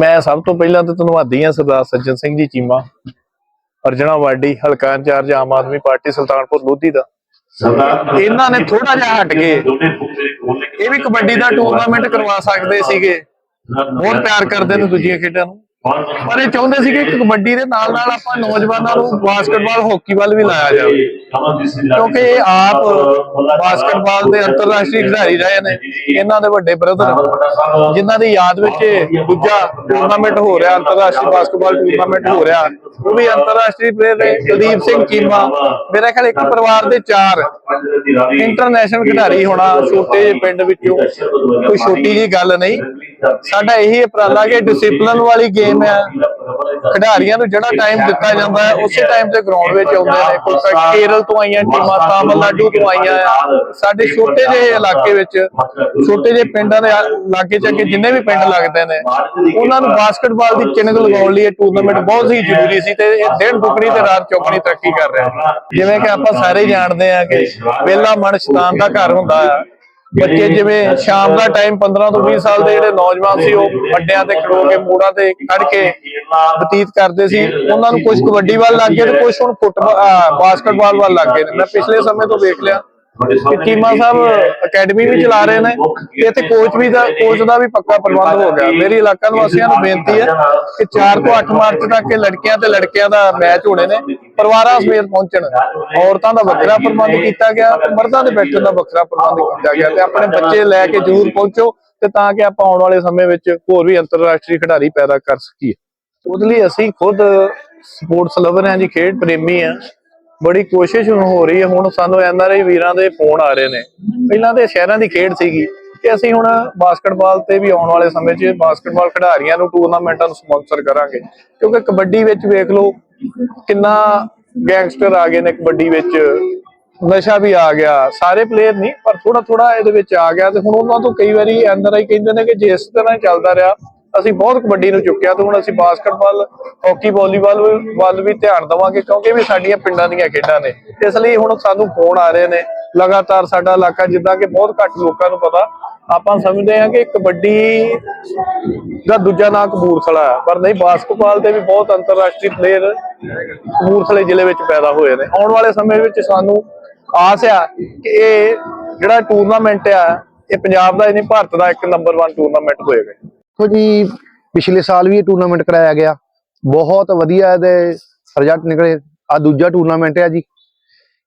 ਮੈਂ ਸਭ ਤੋਂ ਪਹਿਲਾਂ ਤਾਂ ਧੰਨਵਾਦੀ ਹਾਂ ਸਰਦਾਰ ਸੱਜਣ ਸਿੰਘ ਜੀ ਚੀਮਾ ਅਰਜਣਾ ਵਾਡੀ ਹਲਕਾ ਇੰਚਾਰਜ ਆਮ ਆਦਮੀ ਪਾਰਟੀ ਸੁਲਤਾਨਪੁਰ ਲੋਧੀ ਦਾ। ਇਹਨਾਂ ਨੇ ਥੋੜਾ ਜਿਹਾ ਹਟ ਕੇ ਇਹ ਵੀ ਕਬੱਡੀ ਦਾ ਟੂਰਨਾਮੈਂਟ ਕਰਵਾ ਸਕਦੇ ਸੀਗੇ। ਬਹੁਤ ਪਿਆਰ ਕਰਦੇ ਨੇ ਦੂਜੀਆਂ ਖੇਡਾਂ ਨੂੰ। ਪਰ ਇਹ ਚਾਹੁੰਦੇ ਸੀ ਕਿ ਕਬੱਡੀ ਦੇ ਨਾਲ ਨਾਲ ਆਪਾਂ ਨੌਜਵਾਨਾਂ ਨੂੰ ਬਾਸਕਟਬਾਲ, ਹਾਕੀ ਵੱਲ ਵੀ ਲਾਇਆ ਜਾਵੇ। ਕਿਉਂਕਿ ਇਹ ਆਪ ਬਾਸਕਟਬਾਲ ਦੇ ਅੰਤਰਰਾਸ਼ਟਰੀ ਖਿਡਾਰੀ ਰਹੇ ਨੇ। ਇਹਨਾਂ ਦੇ ਵੱਡੇ ਬ੍ਰਦਰ ਜਿਨ੍ਹਾਂ ਦੀ ਯਾਦ ਵਿੱਚ ਦੂਜਾ ਟੂਰਨਾਮੈਂਟ ਹੋ ਰਿਹਾ, ਅੰਤਰਰਾਸ਼ਟਰੀ ਬਾਸਕਟਬਾਲ ਟੂਰਨਾਮੈਂਟ ਹੋ ਰਿਹਾ। ਉਹ ਵੀ ਅੰਤਰਰਾਸ਼ਟਰੀ ਪਲੇਅਰ ਨੇ, ਕੁਲਦੀਪ ਸਿੰਘ ਚੀਮਾ। ਮੇਰਾ ਖਿਆਲ ਇੱਕ ਪਰਿਵਾਰ ਦੇ ਚਾਰ ਇੰਟਰਨੈਸ਼ਨਲ ਖਿਡਾਰੀ ਹੋਣਾ, ਛੋਟੇ ਜਿਹੇ ਪਿੰਡ ਵਿੱਚੋਂ ਕੋਈ ਛੋਟੀ ਜੀ ਗੱਲ ਨਹੀਂ। ਸਾਡਾ ਇਹੀ ਉਪਰਾਲਾ ਕਿ ਡਿਸਪਲਿਨ ਵਾਲੀ ਗੇਮ ਹੈ ਖਿਡਾਰੀਆਂ ਨੂੰ ਜਿਹੜਾ ਟਾਈਮ ਦਿੱਤਾ ਜਾਂਦਾ ਹੈ, ਉਸੇ ਟਾਈਮ ਤੇ ਗਰਾਊਂਡ ਵਿੱਚ ਆਉਂਦੇ ਨੇ। ਕੋਈ ਕੇਰਲ ਤੋਂ ਆਈਆਂ ਟੀਮਾਂ, ਤਾਮਿਲਨਾਡੂ ਤੋਂ ਆਈਆਂ ਸਾਡੇ ਛੋਟੇ ਜਿਹੇ ਇਲਾਕੇ ਵਿੱਚ, ਛੋਟੇ ਜਿਹੇ ਪਿੰਡਾਂ ਦੇ ਲਾਗੇ ਚ ਜਿੰਨੇ ਵੀ ਪਿੰਡ ਲੱਗਦੇ ਨੇ, ਉਹਨਾਂ ਨੂੰ ਬਾਸਕਟਬਾਲ ਦੀ ਚਿੰਨ੍ਹ ਲਗਾਉਣ ਲਈ ਇਹ ਟੂਰਨਾਮੈਂਟ ਬਹੁਤ ਹੀ ਜ਼ਰੂਰੀ ਸੀ ਤੇ ਇਹ ਦਿਨ ਦੁਗਣੀ ਤੇ ਰਾਤ ਚੌਗਣੀ ਤਰੱਕੀ ਕਰ ਰਿਹਾ। ਜਿਵੇਂ ਕਿ ਆਪਾਂ ਸਾਰੇ ਜਾਣਦੇ ਆ ਕਿ ਵੇਲਾ ਮਨ ਸ਼ੈਤਾਨ ਦਾ ਘਰ ਹੁੰਦਾ ਆ। ਬੱਚੇ ਜਿਵੇਂ ਸ਼ਾਮ ਦਾ ਟਾਈਮ 15 ਤੋਂ 20 ਸਾਲ ਦੇ ਜਿਹੜੇ ਨੌਜਵਾਨ ਸੀ ਉਹ ਅੱਡਿਆਂ ਤੇ ਖੜੋ ਕੇ ਮੋੜਾਂ ਤੇ ਖੜ ਕੇ ਬਤੀਤ ਕਰਦੇ ਸੀ। ਉਹਨਾਂ ਨੂੰ ਕੁਝ ਕਬੱਡੀ ਵੱਲ ਲੱਗ ਗਏ ਤੇ ਕੁਝ ਹੁਣ ਫੁੱਟਬਾਲ ਬਾਸਕਟਬਾਲ ਵੱਲ ਲੱਗ ਗਏ ਮੈਂ ਪਿਛਲੇ ਸਮੇਂ ਤੋਂ ਵੇਖ ਲਿਆ। ਕਿ ਚੀਮਾ ਸਾਹਿਬ ਅਕੈਡਮੀ ਵੀ ਚਲਾ ਰਹੇ ਨੇ ਤੇ ਇੱਥੇ ਕੋਚ ਵੀ ਦਾ ਕੋਚ ਦਾ ਵੀ ਪੱਕਾ ਪ੍ਰਬੰਧ ਹੋ ਗਿਆ। ਮੇਰੀ ਇਲਾਕਾ ਨਿਵਾਸੀਆਂ ਨੂੰ ਬੇਨਤੀ ਹੈ ਕਿ 4 ਤੋਂ 8 ਮਾਰਚ ਤੱਕ ਇਹ ਲੜਕੀਆਂ ਤੇ ਲੜਕਿਆਂ ਦਾ ਮੈਚ ਹੋਣੇ ਨੇ। ਪਰਿਵਾਰਾਂ ਸਮੇਤ ਪਹੁੰਚਣ। ਔਰਤਾਂ ਦਾ ਵੱਖਰਾ ਪ੍ਰਬੰਧ ਕੀਤਾ ਗਿਆ ਤੇ ਮਰਦਾਂ ਦੇ ਬੈਠਣ ਦਾ ਵੱਖਰਾ ਪ੍ਰਬੰਧ ਕੀਤਾ ਗਿਆ ਤੇ ਆਪਣੇ ਬੱਚੇ ਲੈ ਕੇ ਜ਼ਰੂਰ ਪਹੁੰਚੋ ਤੇ ਤਾਂ ਕਿ ਆਪਾਂ ਆਉਣ ਵਾਲੇ ਸਮੇਂ ਵਿੱਚ ਹੋਰ ਵੀ ਅੰਤਰਰਾਸ਼ਟਰੀ ਖਿਡਾਰੀ ਪੈਦਾ ਕਰ ਸਕੀਏ। ਉਹਦੇ ਲਈ ਅਸੀਂ ਖੁਦ ਸਪੋਰਟਸ ਲਵਰ ਹਾਂ ਜੀ ਖੇਡ ਪ੍ਰੇਮੀ ਆ ਬੜੀ ਕੋਸ਼ਿਸ਼ ਹੁਣ ਹੋ ਰਹੀ ਹੈ। ਹੁਣ ਸਾਨੂੰ ਐਨਆਰਆਈ ਵੀਰਾਂ ਦੇ ਫੋਨ ਆ ਰਹੇ ਨੇ। ਪਹਿਲਾਂ ਤੇ ਸ਼ਹਿਰਾਂ ਦੀ ਖੇਡ ਸੀਗੀ ਕਿ ਅਸੀਂ ਹੁਣ ਬਾਸਕਟਬਾਲ ਤੇ ਵੀ ਆਉਣ ਵਾਲੇ ਸਮੇਂ 'ਚ ਬਾਸਕਟਬਾਲ ਖਿਡਾਰੀਆਂ ਨੂੰ ਟੂਰਨਾਮੈਂਟਾਂ ਨੂੰ ਸਪਾਂਸਰ ਕਰਾਂਗੇ। ਕਿਉਂਕਿ ਕਬੱਡੀ ਵਿੱਚ ਵੇਖ ਲਓ, ਕਿੰਨਾ ਗੈਂਗਸਟਰ ਆ ਗਏ ਨੇ ਕਬੱਡੀ ਵਿੱਚ। ਨਸ਼ਾ ਵੀ ਆ ਗਿਆ। ਸਾਰੇ ਪਲੇਅਰ ਨਹੀਂ, ਪਰ ਥੋੜਾ ਥੋੜਾ ਇਹਦੇ ਵਿੱਚ ਆ ਗਿਆ ਤੇ ਹੁਣ ਉਹਨਾਂ ਤੋਂ ਕਈ ਵਾਰੀ ਐਨਆਰਆਈ ਕਹਿੰਦੇ ਨੇ ਕਿ ਜੇ ਇਸ ਤਰ੍ਹਾਂ ਚੱਲਦਾ ਰਿਹਾ ਅਸੀਂ ਬਹੁਤ ਕਬੱਡੀ ਨੂੰ ਚੁੱਕਿਆ ਤੇ ਹੁਣ ਅਸੀਂ ਬਾਸਕਟਬਾਲ, ਹਾਕੀ, ਵਾਲੀਬਾਲ ਵੱਲ ਵੀ ਧਿਆਨ ਦੇਵਾਂਗੇ ਕਿਉਂਕਿ ਇਹ ਵੀ ਸਾਡੀਆਂ ਪਿੰਡਾਂ ਦੀਆਂ ਖੇਡਾਂ ਨੇ। ਇਸ ਲਈ ਹੁਣ ਸਾਨੂੰ ਫੋਨ ਆ ਰਹੇ ਨੇ। ਲਗਾਤਾਰ ਸਾਡਾ ਇਲਾਕਾ ਜਿੱਦਾਂ ਕਿ ਬਹੁਤ ਘੱਟ ਲੋਕਾਂ ਨੂੰ ਪਤਾ। ਆਪਾਂ ਸਮਝਦੇ ਹਾਂ ਕਿ ਕਬੱਡੀ ਦਾ ਦੂਜਾ ਨਾਂ ਕਪੂਰਥਲਾ ਹੈ। ਪਰ ਨਹੀਂ, ਬਾਸਕਟਬਾਲ ਦੇ ਵੀ ਬਹੁਤ ਅੰਤਰਰਾਸ਼ਟਰੀ ਪਲੇਅਰ ਕਪੂਰਥਲੇ ਜ਼ਿਲ੍ਹੇ ਵਿੱਚ ਪੈਦਾ ਹੋਏ ਨੇ। ਆਉਣ ਵਾਲੇ ਸਮੇਂ ਵਿੱਚ ਸਾਨੂੰ ਆਸ ਆ ਕਿ ਇਹ ਜਿਹੜਾ ਟੂਰਨਾਮੈਂਟ ਆ, ਇਹ ਪੰਜਾਬ ਦਾ ਹੀ ਨਹੀਂ ਭਾਰਤ ਦਾ ਇੱਕ ਨੰਬਰ 1 ਟੂਰਨਾਮੈਂਟ ਹੋਏਗਾ। ਦੇਖੋ ਜੀ ਪਿਛਲੇ ਸਾਲ ਵੀ ਇਹ ਟੂਰਨਾਮੈਂਟ ਕਰਾਇਆ ਗਿਆ। ਬਹੁਤ ਵਧੀਆ ਇਹਦੇ ਰਿਜ਼ਲਟ ਨਿਕਲੇ। ਆ ਦੂਜਾ ਟੂਰਨਾਮੈਂਟ ਹੈ ਜੀ।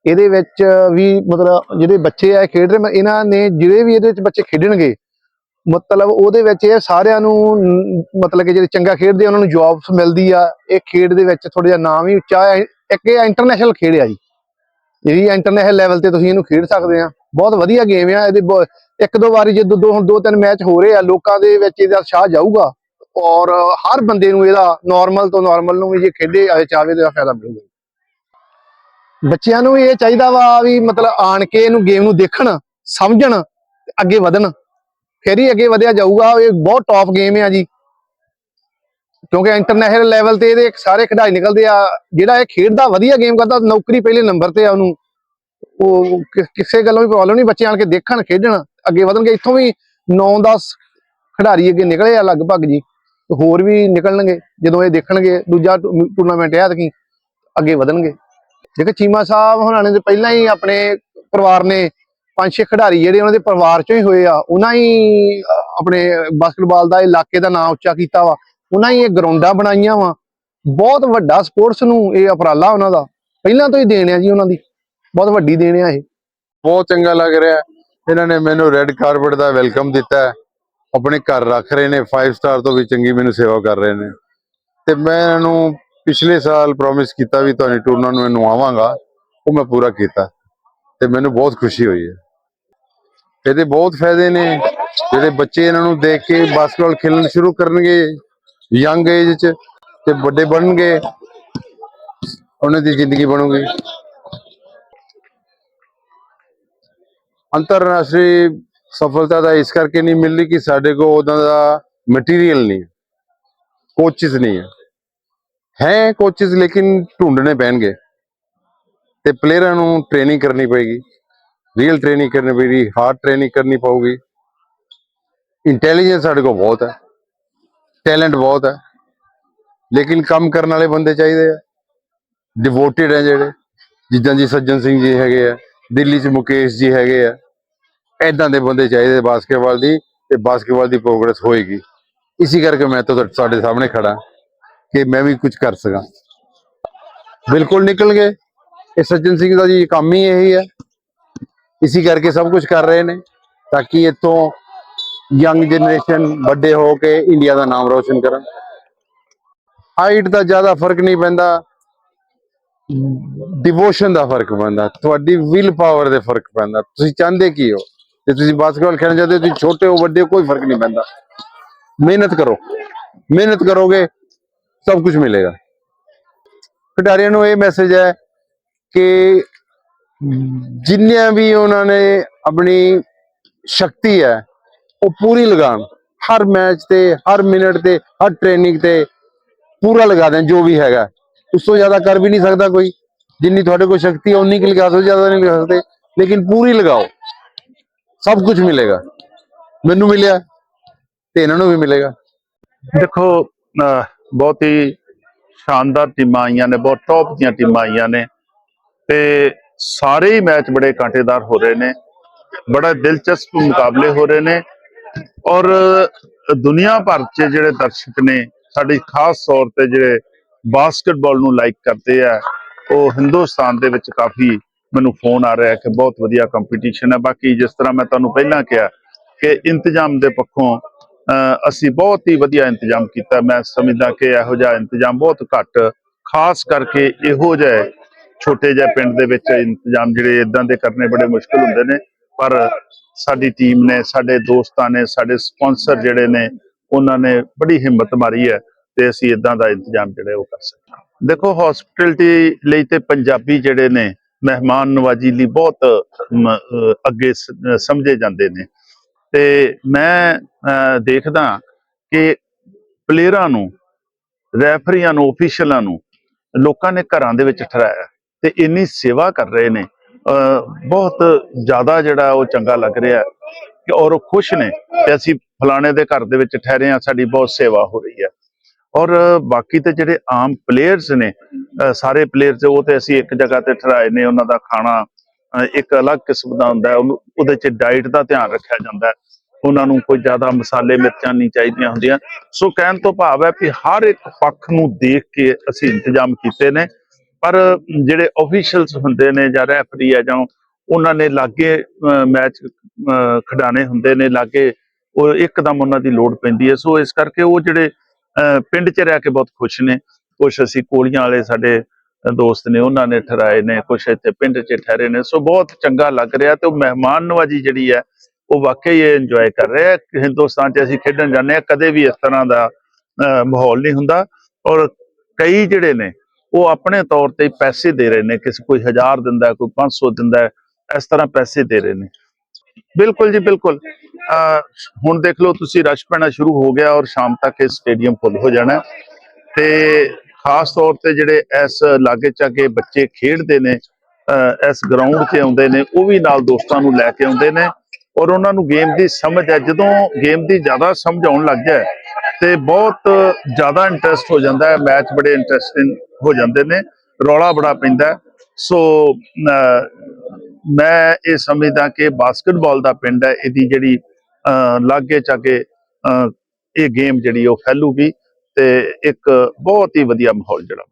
ਇਹਦੇ ਵਿੱਚ ਵੀ ਮਤਲਬ ਜਿਹੜੇ ਬੱਚੇ ਆ ਖੇਡ ਰਹੇ ਮ- ਇਹਨਾਂ ਨੇ ਜਿਹੜੇ ਵੀ ਇਹਦੇ ਵਿੱਚ ਬੱਚੇ ਖੇਡਣਗੇ ਮਤਲਬ ਉਹਦੇ ਵਿੱਚ ਇਹ ਸਾਰਿਆਂ ਨੂੰ ਮਤਲਬ ਕਿ ਜਿਹੜੇ ਚੰਗਾ ਖੇਡਦੇ ਆ, ਉਹਨਾਂ ਨੂੰ ਜੌਬਸ ਮਿਲਦੀ ਆ। ਇਹ ਖੇਡ ਦੇ ਵਿੱਚ ਥੋੜਾ ਜਿਹਾ ਨਾਮ ਹੀ ਉੱਚਾ ਹੈ ਇੱਕ ਇਹ ਇੰਟਰਨੈਸ਼ਨਲ ਖੇਡ ਆ ਜੀ। ਜਿਹੜੀ ਇੰਟਰਨੈਸ਼ਨਲ ਲੈਵਲ ਤੇ ਤੁਸੀਂ ਇਹਨੂੰ ਖੇਡ ਸਕਦੇ ਆ। ਬਹੁਤ ਵਧੀਆ ਗੇਮ ਆ, ਇਹਦੇ ਇੱਕ ਦੋ ਵਾਰੀ ਜੇ ਦੋ ਦੋ ਹੁਣ ਦੋ ਤਿੰਨ ਮੈਚ ਹੋ ਰਹੇ ਆ, ਲੋਕਾਂ ਦੇ ਵਿੱਚ ਇਹਦਾ ਸ਼ਾਹ ਜਾਊਗਾ। ਔਰ ਹਰ ਬੰਦੇ ਨੂੰ ਇਹਦਾ ਨਾਰਮਲ ਤੋਂ ਨਾਰਮਲ ਨੂੰ ਵੀ ਜੇ ਖੇਡੇ, ਆਏ ਚਾਵੇ ਤੇ ਫਾਇਦਾ ਮਿਲੂਗਾ। ਬੱਚਿਆਂ ਨੂੰ ਇਹ ਚਾਹੀਦਾ ਵਾ ਵੀ ਮਤਲਬ ਆਣ ਕੇ ਇਹਨੂੰ ਗੇਮ ਨੂੰ ਦੇਖਣ, ਸਮਝਣ ਤੇ ਅੱਗੇ ਵਧਣ। ਫਿਰ ਹੀ ਅੱਗੇ ਵਧਿਆ ਜਾਊਗਾ, ਇਹ ਬਹੁਤ ਟੌਪ ਗੇਮ ਹੈ ਜੀ। ਕਿਉਂਕਿ ਇੰਟਰਨੈਸ਼ਨਲ ਲੈਵਲ ਤੇ ਇਹਦੇ ਸਾਰੇ ਖਿਡਾਰੀ ਨਿਕਲਦੇ ਆ, ਜਿਹੜਾ ਇਹ ਖੇਡਦਾ, ਵਧੀਆ ਗੇਮ ਕਰਦਾ, ਨੌਕਰੀ ਪਹਿਲੇ ਨੰਬਰ ਤੇ ਆ ਉਹਨੂੰ। ਉਹ ਕਿ- ਕਿਸੇ ਗੱਲੋਂ ਵੀ ਪ੍ਰੋਬਲਮ ਨਹੀਂ ਬੱਚੇ ਆਣ ਕੇ ਦੇਖਣ ਖੇਡਣ ਅੱਗੇ ਵਧਣਗੇ। ਇੱਥੋਂ ਵੀ 9-10 ਖਿਡਾਰੀ ਅੱਗੇ ਨਿਕਲੇ ਆ ਲਗਭਗ ਜੀ ਤੇ ਹੋਰ ਵੀ ਨਿਕਲਣਗੇ ਜਦੋਂ ਇਹ ਦੇਖਣਗੇ ਦੂਜਾ ਟੂਰਨਾਮੈਂਟ ਹੈ ਤਾਂ ਅੱਗੇ ਵਧਣਗੇ। ਦੇਖੋ ਚੀਮਾ ਸਾਹਿਬ ਹੁਣਾਂ ਨੇ ਤੇ ਪਹਿਲਾਂ ਹੀ ਆਪਣੇ ਪਰਿਵਾਰ ਨੇ ਪੰਜ ਛੇ ਖਿਡਾਰੀ ਜਿਹੜੇ ਉਹਨਾਂ ਦੇ ਪਰਿਵਾਰ ਚੋਂ ਹੀ ਹੋਏ ਆ ਉਹਨਾਂ ਹੀ ਅਹ, ਆਪਣੇ ਬਾਸਕਟਬਾਲ ਦਾ ਇਲਾਕੇ ਦਾ ਨਾਮ ਉੱਚਾ ਕੀਤਾ ਵਾ ਉਹਨਾਂ ਹੀ ਇਹ ਗਰਾਊਂਡਾਂ ਬਣਾਈਆਂ ਵਾ। ਬਹੁਤ ਵੱਡਾ ਸਪੋਰਟਸ ਨੂੰ ਇਹ ਉਪਰਾਲਾ ਉਹਨਾਂ ਦਾ ਪਹਿਲਾਂ ਤੋਂ ਹੀ ਦੇਣ ਆ ਜੀ ਉਹਨਾਂ ਦੀ। ਬਹੁਤ ਵੱਡੀ ਦੇਣ ਆ ਇਹ। ਬਹੁਤ ਚੰਗਾ ਲੱਗ ਰਿਹਾ। ਇਹਨਾਂ ਨੇ ਮੈਨੂੰ ਰੈੱਡ ਕਾਰਪਟ ਦਾ ਵੈਲਕਮ ਦਿੱਤਾ। ਹੈ ਆਪਣੇ ਘਰ ਰੱਖ ਰਹੇ ਨੇ 5 ਸਟਾਰ ਤੋਂ ਵੀ ਚੰਗੀ ਮੈਨੂੰ ਸੇਵਾ ਕਰ ਰਹੇ ਨੇ। ਤੇ ਮੈਂ ਇਹਨਾਂ ਨੂੰ ਪਿਛਲੇ ਸਾਲ ਪ੍ਰੋਮਿਸ ਕੀਤਾ ਵੀ ਤੁਹਾਨੂੰ ਟੂਰਨਾਮੈਂਟ ਨੂੰ ਆਵਾਂਗਾ ਉਹ ਮੈਂ ਪੂਰਾ ਕੀਤਾ। ਤੇ ਮੈਨੂੰ ਬਹੁਤ ਖੁਸ਼ੀ ਹੋਈ ਹੈ। ਇਹਦੇ ਬਹੁਤ ਫਾਇਦੇ ਨੇ। ਜਿਹੜੇ ਬੱਚੇ ਇਹਨਾਂ ਨੂੰ ਦੇਖ ਕੇ ਬਾਸਕਟਬਾਲ ਖੇਡਣ ਸ਼ੁਰੂ ਕਰਨਗੇ ਯੰਗ ਏਜ 'ਚ ਤੇ ਵੱਡੇ ਬਣਨਗੇ, ਉਹਨਾਂ ਦੀ ਜ਼ਿੰਦਗੀ ਬਣੂਗੀ। ਅੰਤਰਰਾਸ਼ਟਰੀ ਸਫਲਤਾ ਦਾ ਇਸ ਕਰਕੇ ਨਹੀਂ ਮਿਲ ਰਹੀ ਕਿ ਸਾਡੇ ਕੋਲ ਉਹਦਾ ਦਾ ਮਟੀਰੀਅਲ ਨਹੀਂ ਕੋਚਿਸ ਨਹੀਂ ਹੈ। ਹੈ ਕੋਚਿਸ ਲੇਕਿਨ ਢੂੰਡਣੇ ਪੈਣਗੇ ਤੇ ਪਲੇਅਰਾਂ ਨੂੰ ਟ੍ਰੇਨਿੰਗ ਕਰਨੀ ਪਏਗੀ। ਰੀਅਲ ਟ੍ਰੇਨਿੰਗ ਕਰਨੀ ਪਏਗੀ ਹਾਰਡ ਟ੍ਰੇਨਿੰਗ ਕਰਨੀ ਪਊਗੀ। ਇੰਟੈਲੀਜੈਂਸ ਸਾਡੇ ਕੋਲ ਬਹੁਤ ਹੈ। ਟੈਲੈਂਟ ਬਹੁਤ ਹੈ। ਲੇਕਿਨ ਕੰਮ ਕਰਨ ਵਾਲੇ ਬੰਦੇ ਚਾਹੀਦੇ ਆ। ਡਿਵੋਟਿਡ ਹੈ ਜਿਹੜੇ। ਜਿੱਦਾਂ ਜੀ ਸੱਜਣ ਸਿੰਘ ਜੀ ਹੈਗੇ ਆ। ਦਿੱਲੀ 'ਚ ਮੁਕੇਸ਼ ਜੀ ਹੈਗੇ ਆ। ਐਦਾਂ ਦੇ ਬੰਦੇ ਚਾਹੀਦੇ ਬਾਸਕਟਬਾਲ ਦੀ ਤੇ ਬਾਸਕਟਬਾਲ ਦੀ ਪ੍ਰੋਗਰੈਸ ਹੋਏਗੀ। ਇਸੇ ਕਰਕੇ ਮੈਂ ਤਾਂ ਤੁਹਾਡੇ- ਤੁਹਾਡੇ ਸਾਹਮਣੇ ਖੜਾ ਕਿ ਮੈਂ ਵੀ ਕੁਝ ਕਰ ਸਕਾਂ। ਬਿਲਕੁਲ ਨਿਕਲ ਗਏ। ਇਹ ਸੱਜਣ ਸਿੰਘ ਦਾ ਜੀ ਕੰਮ ਹੀ ਇਹੀ ਹੈ। ਇਸੇ ਕਰਕੇ ਸਭ ਕੁਝ ਕਰ ਰਹੇ ਨੇ ਤਾਂ ਕਿ ਇੱਥੋਂ ਯੰਗ ਜਨਰੇਸ਼ਨ ਵੱਡੇ ਹੋ ਕੇ ਇੰਡੀਆ ਦਾ ਨਾਮ ਰੋਸ਼ਨ ਕਰਨ। ਹਾਈਟ ਦਾ ਜ਼ਿਆਦਾ ਫ਼ਰਕ ਨਹੀਂ ਪੈਂਦਾ। ਡਿਵੋਸ਼ਨ ਦਾ ਫ਼ਰਕ ਪੈਂਦਾ, ਤੁਹਾਡੀ ਵਿਲ ਪਾਵਰ ਦੇ ਫ਼ਰਕ ਪੈਂਦਾ, ਤੁਸੀਂ ਚਾਹੁੰਦੇ ਕੀ ਹੋ? ਜੇ ਤੁਸੀਂ ਬਾਸਕਟਬਾਲ ਖੇਡਣਾ ਚਾਹਦੇ ਹੋ, ਤੁਸੀਂ ਛੋਟੇ ਹੋ, ਵੱਡੇ ਹੋ, ਕੋਈ ਫ਼ਰਕ ਨਹੀਂ ਪੈਂਦਾ। ਮਿਹਨਤ ਕਰੋ, ਮਿਹਨਤ ਕਰੋਗੇ, ਸਭ ਕੁਝ ਮਿਲੇਗਾ। ਖਿਡਾਰੀਆਂ ਨੂੰ ਇਹ ਮੈਸੇਜ ਹੈ ਕਿ ਜਿੰਨੀਆਂ ਵੀ ਉਹਨਾਂ ਨੇ ਆਪਣੀ ਸ਼ਕਤੀ ਹੈ, ਉਹ ਪੂਰੀ ਲਗਾਉਣ। ਹਰ ਮੈਚ ਤੇ, ਹਰ ਮਿੰਟ ਤੇ, ਹਰ ਟ੍ਰੇਨਿੰਗ ਤੇ ਪੂਰਾ ਲਗਾ ਦੇਣ, ਜੋ ਵੀ ਹੈਗਾ। ਉਸ ਤੋਂ ਜ਼ਿਆਦਾ ਕਰ ਵੀ ਨਹੀਂ ਸਕਦਾ ਕੋਈ। ਜਿੰਨੀ ਤੁਹਾਡੇ ਕੋਲ ਸ਼ਕਤੀ ਹੈ, ਉਨੀ ਕੁ ਲਗਾ ਸਕਦੇ ਜ਼ਿਆਦਾ ਨਹੀਂ ਲਗਾ ਸਕਦੇ। ਲੇਕਿਨ ਪੂਰੀ ਲਗਾਓ। ਸਭ ਕੁਝ ਮਿਲੇਗਾ। ਮੈਨੂੰ ਮਿਲਿਆ ਤੇ ਇਹਨਾਂ ਨੂੰ ਵੀ ਮਿਲੇਗਾ। ਦੇਖੋ ਬਹੁਤ ਹੀ ਸ਼ਾਨਦਾਰ ਟੀਮਾਂ ਆਈਆਂ ਨੇ, ਬਹੁਤ ਟੌਪ ਦੀਆਂ ਟੀਮਾਂ ਆਈਆਂ ਨੇ। ਤੇ ਸਾਰੇ ਹੀ ਮੈਚ ਬੜੇ ਕਾਂਟੇਦਾਰ ਹੋ ਰਹੇ ਨੇ, ਬੜਾ ਦਿਲਚਸਪ ਮੁਕਾਬਲੇ ਹੋ ਰਹੇ ਨੇ। ਔਰ ਦੁਨੀਆ ਭਰ 'ਚ ਜਿਹੜੇ ਦਰਸ਼ਕ ਨੇ, ਸਾਡੀ ਖਾਸ ਤੌਰ ਤੇ ਜਿਹੜੇ ਬਾਸਕਟਬਾਲ ਨੂੰ ਲਾਈਕ ਕਰਦੇ ਆ ਉਹ ਹਿੰਦੁਸਤਾਨ ਦੇ ਵਿੱਚ ਕਾਫੀ ਮੈਨੂੰ ਫੋਨ ਆ ਰਿਹਾ ਕਿ ਬਹੁਤ ਵਧੀਆ ਕੰਪੀਟੀਸ਼ਨ ਹੈ। ਬਾਕੀ ਜਿਸ ਤਰ੍ਹਾਂ ਮੈਂ ਤੁਹਾਨੂੰ ਪਹਿਲਾਂ ਕਿਹਾ ਕਿ ਇੰਤਜ਼ਾਮ ਦੇ ਪੱਖੋਂ ਅਸੀਂ ਬਹੁਤ ਹੀ ਵਧੀਆ ਇੰਤਜ਼ਾਮ ਕੀਤਾ। ਮੈਂ ਸਮਝਦਾ ਕਿ ਇਹੋ ਜਿਹਾ ਇੰਤਜ਼ਾਮ ਬਹੁਤ ਘੱਟ, ਖਾਸ ਕਰਕੇ ਇਹੋ ਜਿਹੇ ਛੋਟੇ ਜਿਹੇ ਪਿੰਡ ਦੇ ਵਿੱਚ ਇੰਤਜ਼ਾਮ ਜਿਹੜੇ ਇਦਾਂ ਦੇ ਕਰਨੇ ਬੜੇ ਮੁਸ਼ਕਲ ਹੁੰਦੇ ਨੇ। ਪਰ ਸਾਡੀ ਟੀਮ ਨੇ, ਸਾਡੇ ਦੋਸਤਾਂ ਨੇ, ਸਾਡੇ ਸਪਾਂਸਰ ਜਿਹੜੇ ਨੇ, ਉਹਨਾਂ ਨੇ ਬੜੀ ਹਿੰਮਤ ਮਾਰੀ ਹੈ ਤੇ ਅਸੀਂ ਇਦਾਂ ਦਾ ਇੰਤਜ਼ਾਮ ਜਿਹੜਾ ਉਹ ਕਰ ਸਕੇ ਦੇਖੋ ਹਸਪਿਟੈਲਿਟੀ ਲਈ ਤੇ ਪੰਜਾਬੀ ਜਿਹੜੇ ਨੇ ਮਹਿਮਾਨ ਨਵਾਜੀ ਲਈ ਬਹੁਤ ਮ, ਅੱਗੇ ਸਮਝੇ ਜਾਂਦੇ ਨੇ। ਤੇ ਮੈਂ ਦੇਖਦਾ ਕਿ ਪਲੇਅਰਾਂ ਨੂੰ ਰੈਫਰੀਆਂ ਨੂੰ ਅਫੀਸ਼ੀਅਲਾਂ ਨੂੰ ਲੋਕਾਂ ਨੇ ਘਰਾਂ ਦੇ ਵਿੱਚ ਠਹਿਰਾਇਆ ਤੇ ਇੰਨੀ ਸੇਵਾ ਕਰ ਰਹੇ ਨੇ। ਬਹੁਤ ਜ਼ਿਆਦਾ ਜਿਹੜਾ ਉਹ ਚੰਗਾ ਲੱਗ ਰਿਹਾ ਕਿ ਔਰ ਉਹ ਖੁਸ਼ ਨੇ ਕਿ ਅਸੀਂ ਫਲਾਣੇ ਦੇ ਘਰ ਦੇ ਵਿੱਚ ਠਹਿਰੇ ਆ ਸਾਡੀ ਬਹੁਤ ਸੇਵਾ ਹੋ ਰਹੀ ਹੈ। ਔਰ ਬਾਕੀ ਤੇ ਜਿਹੜੇ ਆਮ ਪਲੇਅਰਸ ਨੇ ਸਾਰੇ ਪਲੇਅਰਸ ਉਹ ਤੇ ਅਸੀਂ ਇੱਕ ਜਗ੍ਹਾ ਤੇ ਠਹਿਰਾਏ ਨੇ, ਉਹਨਾਂ ਦਾ ਖਾਣਾ ਇੱਕ ਅਲੱਗ ਕਿਸਮ ਦਾ ਹੁੰਦਾ ਉਹਨੂੰ, ਉਹਦੇ ਚ ਡਾਈਟ ਦਾ ਧਿਆਨ ਰੱਖਿਆ ਜਾਂਦਾ ਉਹਨਾਂ ਨੂੰ ਕੋਈ ਜ਼ਿਆਦਾ ਮਸਾਲੇ ਮਿਰਚਾਂ ਨਹੀਂ ਚਾਹੀਦੀਆਂ ਹੁੰਦੀਆਂ। ਸੋ ਕਹਿਣ ਤੋਂ ਭਾਵ ਹੈ ਕਿ ਹਰ ਇੱਕ ਪੱਖ ਨੂੰ ਦੇਖ ਕੇ ਅਸੀਂ ਇੰਤਜ਼ਾਮ ਕੀਤੇ ਨੇ, ਪਰ ਜਿਹੜੇ ਅਫੀਸ਼ੀਅਲਸ ਹੁੰਦੇ ਨੇ ਜਾਂ ਰੈਫਰੀ ਆ ਜਾਂ ਉਹਨਾਂ ਨੇ ਲਾਗੇ ਮੈਚ ਖਿਡਾਣੇ ਹੁੰਦੇ ਨੇ, ਲਾਗੇ, ਉਹ ਇੱਕਦਮ ਉਹਨਾਂ ਦੀ ਲੋੜ ਪੈਂਦੀ ਹੈ। ਸੋ ਇਸ ਕਰਕੇ ਉਹ ਜਿਹੜੇ ਪਿੰਡ 'ਚ ਰਹਿ ਕੇ ਬਹੁਤ ਖੁਸ਼ ਨੇ। ਕੁਛ ਅਸੀਂ ਕੋਲੀਆਂ ਵਾਲੇ ਸਾਡੇ ਦੋਸਤ ਨੇ ਉਹਨਾਂ ਨੇ ਠਹਿਰਾਏ ਨੇ ਕੁਛ ਇੱਥੇ ਪਿੰਡ 'ਚ ਠਹਿਰੇ ਨੇ। ਸੋ ਬਹੁਤ ਚੰਗਾ ਲੱਗ ਰਿਹਾ ਤੇ ਉਹ ਮਹਿਮਾਨ ਨਵਾਜੀ ਜਿਹੜੀ ਹੈ ਉਹ ਵਾਕਈ ਇਹ ਇੰਜੋਏ ਕਰ ਰਹੇ ਆ ਹਿੰਦੁਸਤਾਨ 'ਚ ਅਸੀਂ ਖੇਡਣ ਜਾਂਦੇ ਆ ਕਦੇ ਵੀ ਇਸ ਤਰ੍ਹਾਂ ਦਾ ਅਹ, ਮਾਹੌਲ ਨਹੀਂ ਹੁੰਦਾ। ਔਰ ਕਈ ਜਿਹੜੇ ਨੇ ਉਹ ਆਪਣੇ ਤੌਰ ਤੇ ਪੈਸੇ ਦੇ ਰਹੇ ਨੇ। ਕਿਸੇ ਕੋਈ 1000 ਦਿੰਦਾ ਹੈ, ਕੋਈ 500 ਦਿੰਦਾ ਇਸ ਤਰ੍ਹਾਂ ਪੈਸੇ ਦੇ ਰਹੇ ਨੇ। ਬਿਲਕੁਲ ਜੀ, ਬਿਲਕੁਲ। ਹੁਣ ਦੇਖ ਲਓ ਤੁਸੀਂ ਰਸ਼ ਪੈਣਾ ਸ਼ੁਰੂ ਹੋ ਗਿਆ ਔਰ ਸ਼ਾਮ ਤੱਕ ਇਹ ਸਟੇਡੀਅਮ ਫੁੱਲ ਹੋ ਜਾਣਾ। ਹੈ। ਤੇ ਖਾਸ ਤੌਰ ਤੇ ਜਿਹੜੇ ਇਸ ਲਾਗੇ ਚਾਗੇ ਬੱਚੇ ਖੇਡਦੇ ਨੇ ਇਸ ਗਰਾਊਂਡ 'ਤੇ ਆਉਂਦੇ ਨੇ, ਉਹ ਵੀ ਨਾਲ ਦੋਸਤਾਂ ਨੂੰ ਲੈ ਕੇ ਆਉਂਦੇ ਨੇ ਔਰ ਉਹਨਾਂ ਨੂੰ ਗੇਮ ਦੀ ਸਮਝ ਹੈ। ਜਦੋਂ ਗੇਮ ਦੀ ਜ਼ਿਆਦਾ ਸਮਝ ਆਉਣ ਲੱਗ ਜਾਏ ਤੇ ਬਹੁਤ ਜ਼ਿਆਦਾ ਇੰਟਰਸਟ ਹੋ ਜਾਂਦਾ ਹੈ ਮੈਚ ਬੜੇ ਇੰਟਰਸਟਿੰਗ ਹੋ ਜਾਂਦੇ ਨੇ, ਰੌਲਾ ਬੜਾ ਪੈਂਦਾ ਸੋ ਮੈਂ ਇਹ ਸਮਝਦਾ ਕਿ ਬਾਸਕਟਬਾਲ ਦਾ ਪਿੰਡ ਹੈ ਇਹਦੀ ਜਿਹੜੀ ਅਹ, ਲਾਗੇ ਚਾਗੇ ਅਹ, ਇਹ ਗੇਮ ਜਿਹੜੀ ਉਹ ਫੈਲੂਗੀ ਤੇ ਇੱਕ ਬਹੁਤ ਹੀ ਵਧੀਆ ਮਾਹੌਲ ਜਿਹੜਾ